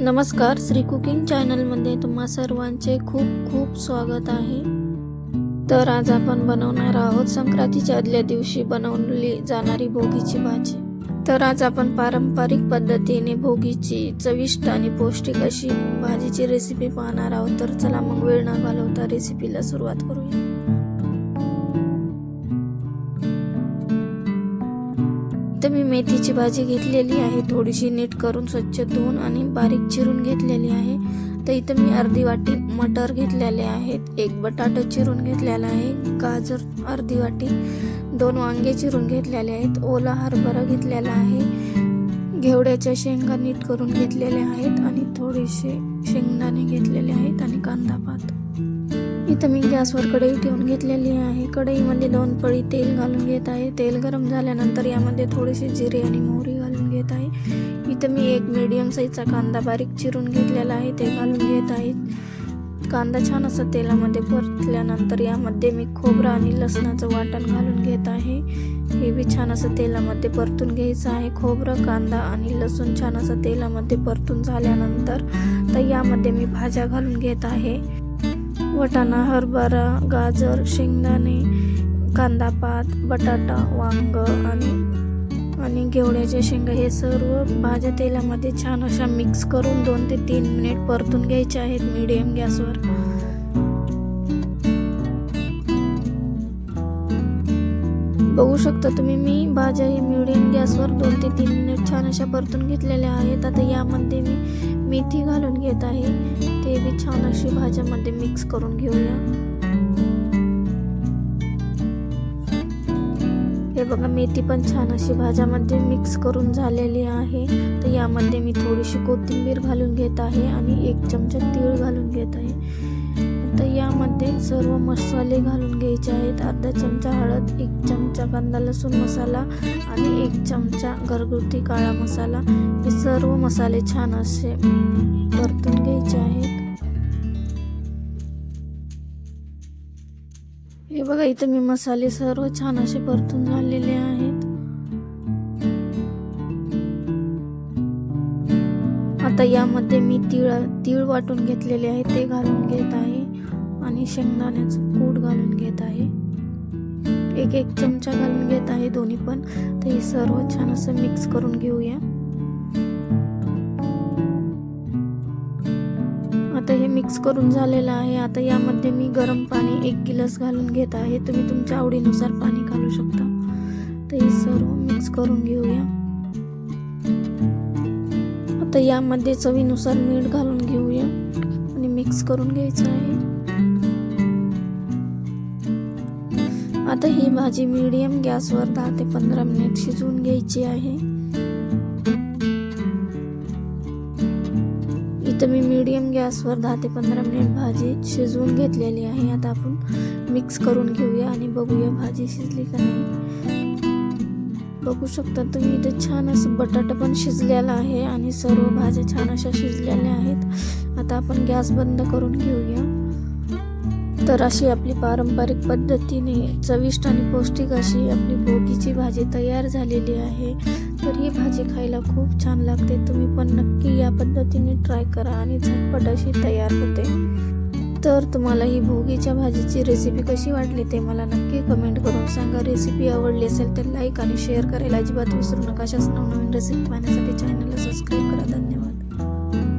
नमस्कार श्री कुकिंग चॅनलमध्ये तुम्हा सर्वांचे खूप खूप स्वागत आहे. तर आज आपण बनवणार आहोत संक्रांतीच्या आदल्या दिवशी बनवली जाणारी भोगीची भाजी. तर आज आपण पारंपरिक पद्धतीने भोगीची चविष्ट आणि पौष्टिक अशी भाजीची रेसिपी पाहणार आहोत. तर चला मग वेळ न घालवता रेसिपीला सुरुवात करूया. मी मेथीची भाजी घेतलेली आहे. थोडीशी नीट करून स्वच्छ धुवून आणि बारीक चिरून घेतलेली आहे. तर इथं मी अर्धी वाटी मटर घेतलेले आहेत. एक बटाटा चिरून घेतलेला आहे. गाजर अर्धी वाटी. दोन वांगे चिरून घेतलेले आहेत. ओला हरभरा घेतलेला आहे. घेवड्याच्या शेंगा नीट करून घेतलेल्या आहेत आणि थोडेसे शेंगदाणे घेतलेले आहेत आणि कांदा पात. इथं मी गॅसवर कढई ठेवून घेतलेली आहे. कढईमध्ये दोन पळी तेल घालून घेत आहे. तेल गरम झाल्यानंतर यामध्ये थोडेसे जिरे आणि मोहरी घालून घेत आहे. इथं मी एक मीडियम साईजचा कांदा बारीक चिरून घेतलेला आहे. ते घालून घेत आहे. कांदा छान असा तेलामध्ये परतल्यानंतर यामध्ये मी खोबरं आणि लसणाचं वाटण घालून घेत आहे. हे बी छान असं तेलामध्ये परतून घ्यायचं आहे. खोबरं कांदा आणि लसूण छान असं तेलामध्ये परतून झाल्यानंतर तर यामध्ये मी भाज्या घालून घेत आहे. वटाणा हरभरा गाजर शेंगदाणे कांदा पात बटाटा वांग आणि आणि घेवड्याच्या शेंगा हे सर्व भाज्या तेलामध्ये छान अशा मिक्स करून दोन ते तीन मिनिट परतून घ्यायचे आहेत मीडियम गॅसवर बघू शकता तुम्ही मी भाज्या ही मिडियम गॅसवर दोन ते तीन मिनिट छान अशा परतून घेतलेल्या आहेत. आता यामध्ये मी मेथी घालून घेत आहे. ते छान अशी भाज्यामध्ये मिक्स करून घेऊया. हे बघा मेथी पण छान अशी भाज्यामध्ये मिक्स करून झालेली आहे. तर यामध्ये मी थोडीशी कोथिंबीर घालून घेत आहे आणि एक चमचा तीळ घालून घेत आहे. तर यामध्ये सर्व मसाले घालून घ्यायचे आहेत. अर्धा चमचा हळद एक चमचा कांदा लसूण मसाला आणि एक चमचा घरगुती काळा मसाला. हे सर्व मसाले छान असे परतून घ्यायचे आहेत. हे बघा इथं मी मसाले सर्व छान असे परतून झालेले आहेत. आता यामध्ये मी तीळ तीळ वाटून घेतलेले आहे ते घालून घेत आहे आणि शेंगदाण्याचं कूट घालून घेत आहे. एक एक चमचा घालून घेत आहे दोन्ही पण. तर हे सर्व छान असं मिक्स करून घेऊया. मिक्स करून झालेलं आहे. आता यामध्ये मी गरम पाणी एक गिलास घालून घेत आहे. तुम्ही तुमच्या आवडीनुसार पाणी घालू शकता. तर हे सर्व मिक्स करून घेऊया. आता यामध्ये चवीनुसार मीठ घालून घेऊया. आणि मिक्स करून घ्यायचं आहे. आता ही भाजी मीडियम गॅसवर दहा ते पंधरा मिनिट शिजवून घ्यायची आहे. इथं मी मीडियम गॅसवर दहा ते पंधरा मिनिट भाजी शिजवून घेतलेली आहे. आता आपण मिक्स करून घेऊया आणि बघूया भाजी शिजली का नाही. बघू शकता तुम्ही इथे छान असं बटाटा पण शिजलेला आहे आणि सर्व भाज्या छान अशा शिजलेल्या आहेत. आता आपण गॅस बंद करून घेऊया. तर अशी आपली पारंपरिक पद्धतीने चविष्ट आणि पौष्टिक अशी आपली भोगीची भाजी तयार झालेली आहे. तर ही भाजी खायला खूप छान लागते. तुम्ही पण नक्की या पद्धतीने ट्राय करा आणि झटपट अशी तयार होते. तर तुम्हाला ही भोगीच्या भाजीची रेसिपी कशी वाटली ते मला नक्की कमेंट करून सांगा. रेसिपी आवडली असेल तर लाईक आणि शेअर करायला अजिबात विसरू नका. अशाच नवनवीन रेसिपी पाहण्यासाठी चॅनलला सबस्क्राईब करा. धन्यवाद.